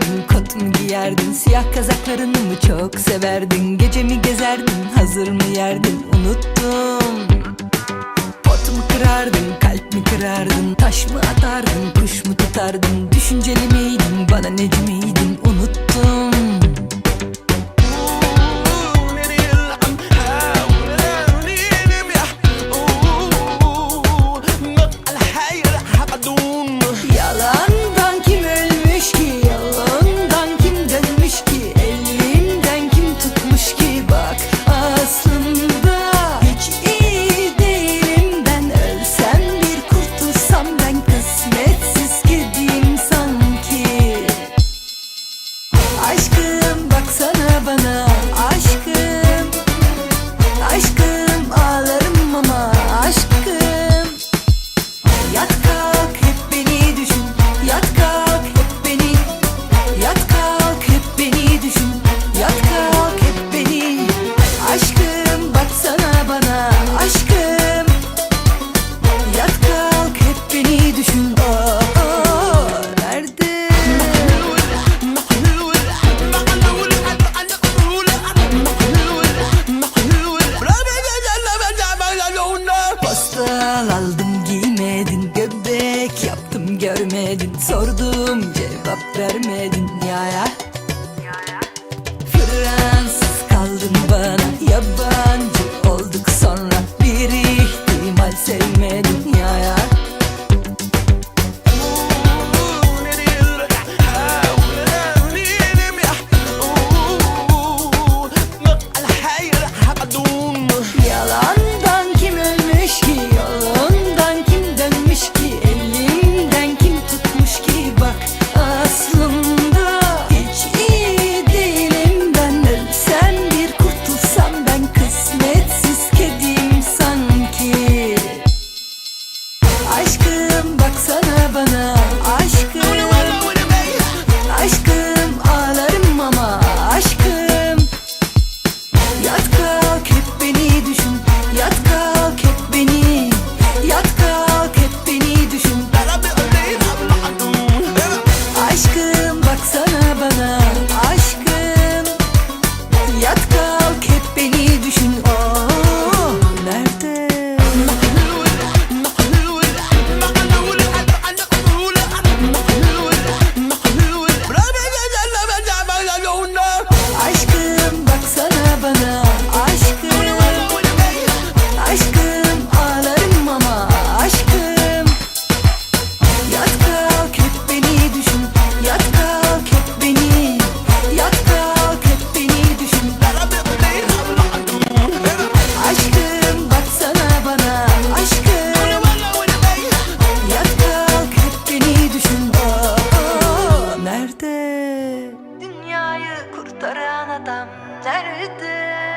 açardın Kot mu giyerdin siyah kazaklarını mı çok severdin? Gece mi gezerdin hazır mı yerdin? Unuttum Pot mu kırardın kalp mi kırardın? Taş mı atardın kuş mu tutardın? Düşünceli miydin bana neci miydin vermedin Sordum cevap vermedin. kurtaran adam nerede?